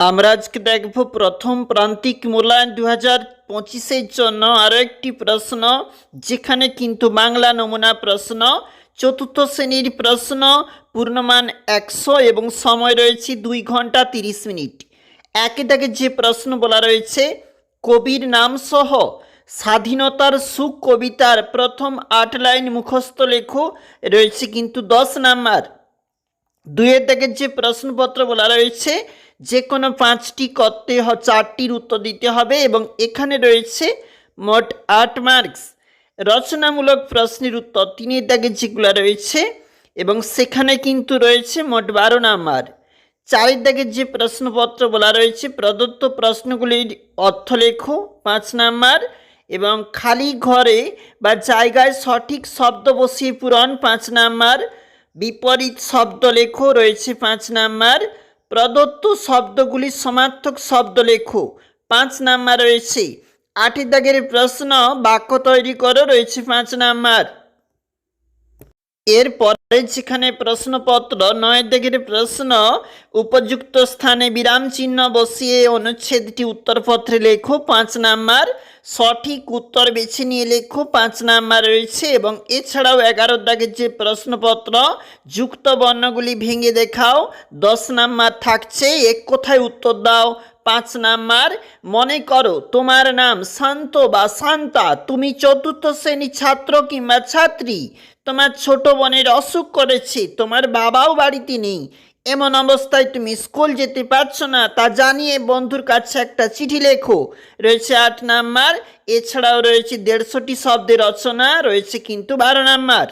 আমরা আজকে দেখব প্রথম প্রান্তিক মূল্যায়ন দু হাজার পঁচিশের জন্য আরও একটি প্রশ্ন, যেখানে কিন্তু বাংলা নমুনা প্রশ্ন, চতুর্থ শ্রেণির প্রশ্ন, পূর্ণমান একশো এবং সময় রয়েছে দুই ঘণ্টা তিরিশ মিনিট। একে দাগে যে প্রশ্ন বলা রয়েছে, কবির নাম সহ, স্বাধীনতার সুখ কবিতার প্রথম আট লাইন মুখস্থ লেখো, রয়েছে কিন্তু দশ নাম্বার। দুইয়ের দাগের যে প্রশ্নপত্র বলা রয়েছে যে কোনো পাঁচটি করতে হ চারটির উত্তর দিতে হবে এবং এখানে রয়েছে মোট আট মার্কস রচনামূলক প্রশ্নের উত্তর তিনের দাগে যেগুলো রয়েছে এবং সেখানে কিন্তু রয়েছে মোট বারো নাম্বার। চারের দাগের যে প্রশ্নপত্র বলা রয়েছে, প্রদত্ত প্রশ্নগুলির অর্থ লেখো, পাঁচ নাম্বার, এবং খালি ঘরে বা জায়গায় সঠিক শব্দ বসিয়ে পূরণ, পাঁচ নাম্বার। বিপরীত শব্দ লেখো, রয়েছে পাঁচ নাম্বার। প্রদত্ত শব্দগুলি সমার্থক শব্দ লেখো। পাঁচ নাম্বার রয়েছে আটের দাগের প্রশ্ন বাক্য তৈরি করো, রয়েছে পাঁচ নাম্বার। এরপরে যেখানে প্রশ্নপত্র, নয় দিকের প্রশ্ন, উপযুক্ত স্থানে বিরাম চিহ্ন বসিয়ে অনুচ্ছেদটি উত্তরপত্রে লেখো, পাঁচ নাম্বার। সঠিক উত্তর বেছে নিয়ে লেখো, পাঁচ নাম্বার রয়েছে এবং এছাড়াও এগারো দাগের যে প্রশ্নপত্র, যুক্ত বর্ণগুলি ভেঙে দেখাও, দশ নাম্বার থাকছে, এক কোথায় উত্তর দাও, পাঁচ নাম্বার, মনে করো তোমার নাম শান্ত বা শান্তা, তুমি চতুর্থ শ্রেণি ছাত্র কিংবা ছাত্রী, তোমার ছোট বোনের অসুখ করেছে, তোমার বাবাও বাড়িতে নেই এমন অবস্থায় তুমি স্কুল যেতে পারছ না, তা জানিয়ে বন্ধুর কাছে একটা চিঠি লেখো। রয়েছে আট নাম্বার, এছাড়াও রয়েছে দেড়শোটি শব্দের রচনা, রয়েছে কিন্তু বারো নাম্বার।